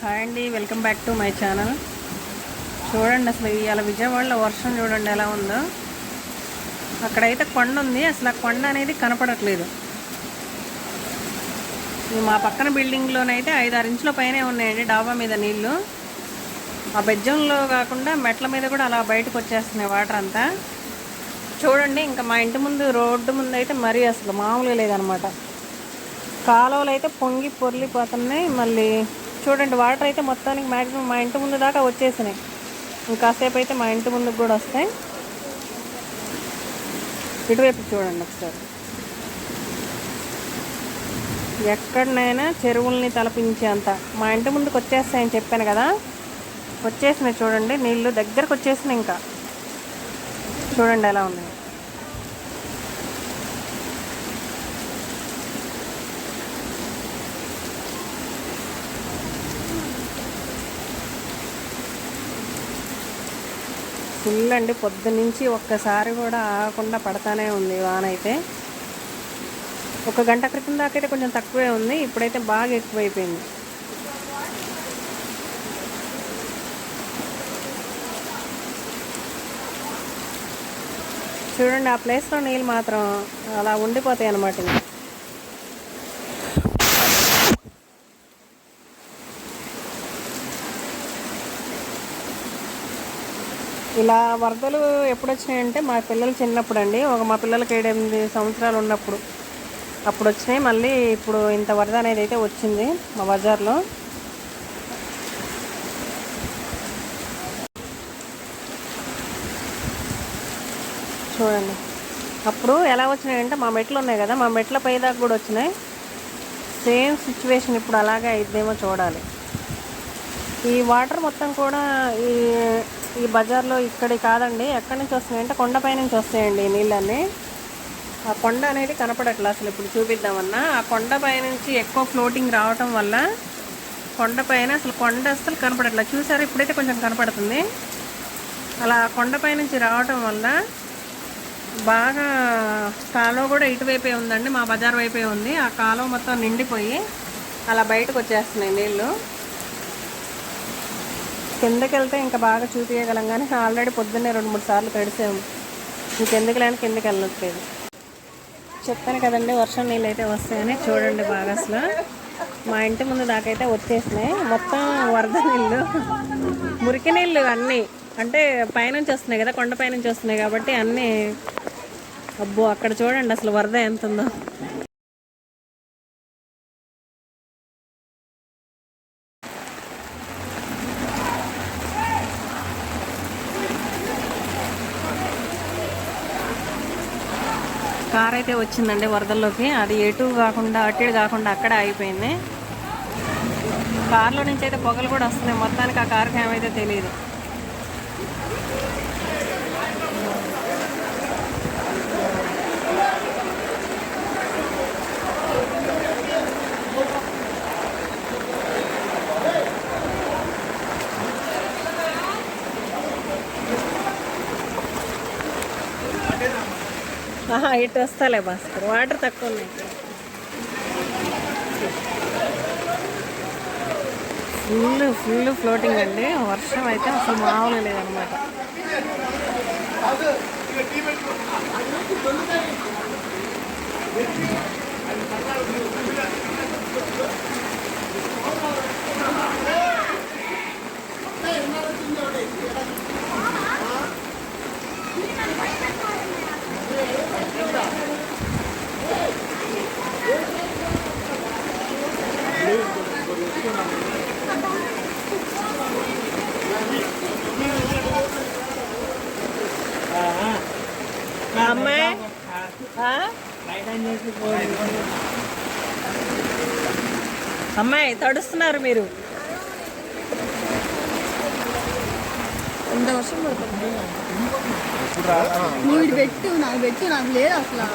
Hi అండి welcome back to my channel. చూడండి అసలు ఇవాళ విజయవాడలో వర్షం చూడండి ఎలా ఉందో. అక్కడైతే కొండ ఉంది అసలు ఆ కొండ అనేది కనపడట్లేదు. మా పక్కన బిల్డింగ్లోనైతే ఐదు ఆరు ఇంచుల పైనే ఉన్నాయండి డాబా మీద నీళ్ళు. ఆ బెజ్జంలో కాకుండా మెట్ల మీద కూడా అలా బయటకు వచ్చేస్తున్నాయి వాటర్ అంతా. చూడండి ఇంకా మా ఇంటి ముందు రోడ్డు ముందు అయితే మరీ అసలు మామూలుగా లేదనమాట. కాలువలు అయితే పొంగి పొర్లిపోతున్నాయి మళ్ళీ చూడండి వాటర్ అయితే మొత్తానికి మ్యాక్సిమం మా ఇంటి ముందు దాకా వచ్చేసినాయి. ఇంకాసేపు అయితే మా ఇంటి ముందుకు కూడా వస్తాయి. ఇటువైపు చూడండి ఒకసారి. ఎక్కడనైనా చెరువుల్ని తలపించేంత. మా ఇంటి ముందుకు వచ్చేస్తాయని చెప్పాను కదా. వచ్చేసినాయి చూడండి నీళ్ళు దగ్గరకు వచ్చేసినాయి ఇంకా. చూడండి ఎలా ఉన్నాయి. ఫుల్ అండి పొద్దునుంచి ఒక్కసారి కూడా ఆగకుండా పడతానే ఉంది వాన అయితే ఒక గంట క్రితం దాకైతే అయితే కొంచెం తక్కువే ఉంది. ఇప్పుడైతే బాగా ఎక్కువైపోయింది. చూడండి ఆ ప్లేస్లో నీళ్ళు మాత్రం అలా ఉండిపోతాయి అన్నమాట ఇలా వరదలు ఎప్పుడు వచ్చినాయంటే మా పిల్లలు చిన్నప్పుడు అండి ఒక మా పిల్లలకి ఏడెనిమిది సంవత్సరాలు ఉన్నప్పుడు. అప్పుడు వచ్చినాయి మళ్ళీ ఇప్పుడు ఇంత వరద అనేది అయితే వచ్చింది మా బజార్లో. చూడండి. అప్పుడు ఎలా వచ్చినాయంటే మా మెట్లు ఉన్నాయి కదా మా మెట్ల పైదాకా కూడా వచ్చినాయి. సేమ్ సిచ్యువేషన్ ఇప్పుడు అలాగే అయిద్దేమో చూడాలి. ఈ వాటర్ మొత్తం కూడా ఈ ఈ బజార్లో ఇక్కడి కాదండి. ఎక్కడి నుంచి వస్తున్నాయి అంటే కొండపై నుంచి వస్తాయండి ఈ నీళ్ళన్నీ. ఆ కొండ అనేది కనపడట్లే అసలు ఇప్పుడు చూపిద్దామన్నా. ఆ కొండపై నుంచి ఎక్కువ ఫ్లోటింగ్ రావటం వల్ల కొండపైన అసలు కొండ అసలు కనపడట్లా. చూసారు? ఇప్పుడైతే కొంచెం కనపడుతుంది. అలా కొండపై నుంచి రావటం వల్ల బాగా కాలువ కూడా ఇటువైపే ఉందండి. మా బజార్ వైపే ఉంది. ఆ కాలువ మొత్తం నిండిపోయి అలా బయటకు వచ్చేస్తున్నాయి నీళ్ళు. కిందకి వెళ్తే ఇంకా బాగా చూపించగలం కానీ ఆల్రెడీ పొద్దున్నే రెండు మూడు సార్లు తడిసాము ఇంకెందుకు లేని కిందకి వెళ్ళట్లేదు. చెప్పాను కదండి వర్షం నీళ్ళు అయితే వస్తాయని. చూడండి బాగా అసలు. మా ఇంటి ముందు దాకైతే వచ్చేసినాయి. మొత్తం వరద నీళ్ళు మురికి నీళ్ళు అన్నీ. అంటే పైనుంచి వస్తున్నాయి కదా కొండ పైనుంచి వస్తున్నాయి కాబట్టి అన్నీ. అబ్బో అక్కడ చూడండి అసలు వరద ఎంత ఉందో. కార్ అయితే వచ్చిందండి వరదల్లోకి. అది ఎటు కాకుండా అటు ఇటు కాకుండా అక్కడే ఆగిపోయింది. కార్లో నుంచి అయితే పొగలు కూడా వస్తున్నాయి. మొత్తానికి ఆ కార్కి ఏమైతే తెలియదు ఇటు వస్తాలే భాస్కర్. వాటర్ తక్కువ ఉన్నాయి ఫుల్ ఫుల్ ఫ్లోటింగ్ అండి. వర్షం అయితే అసలు మామూలు లేదనమాట అమ్మాయి తడుస్తున్నారు మీరు. ఎంత వర్షం పడుతుంది? నువ్వు పెట్టు నాకు పెట్టు నాకు లేదు అసలు.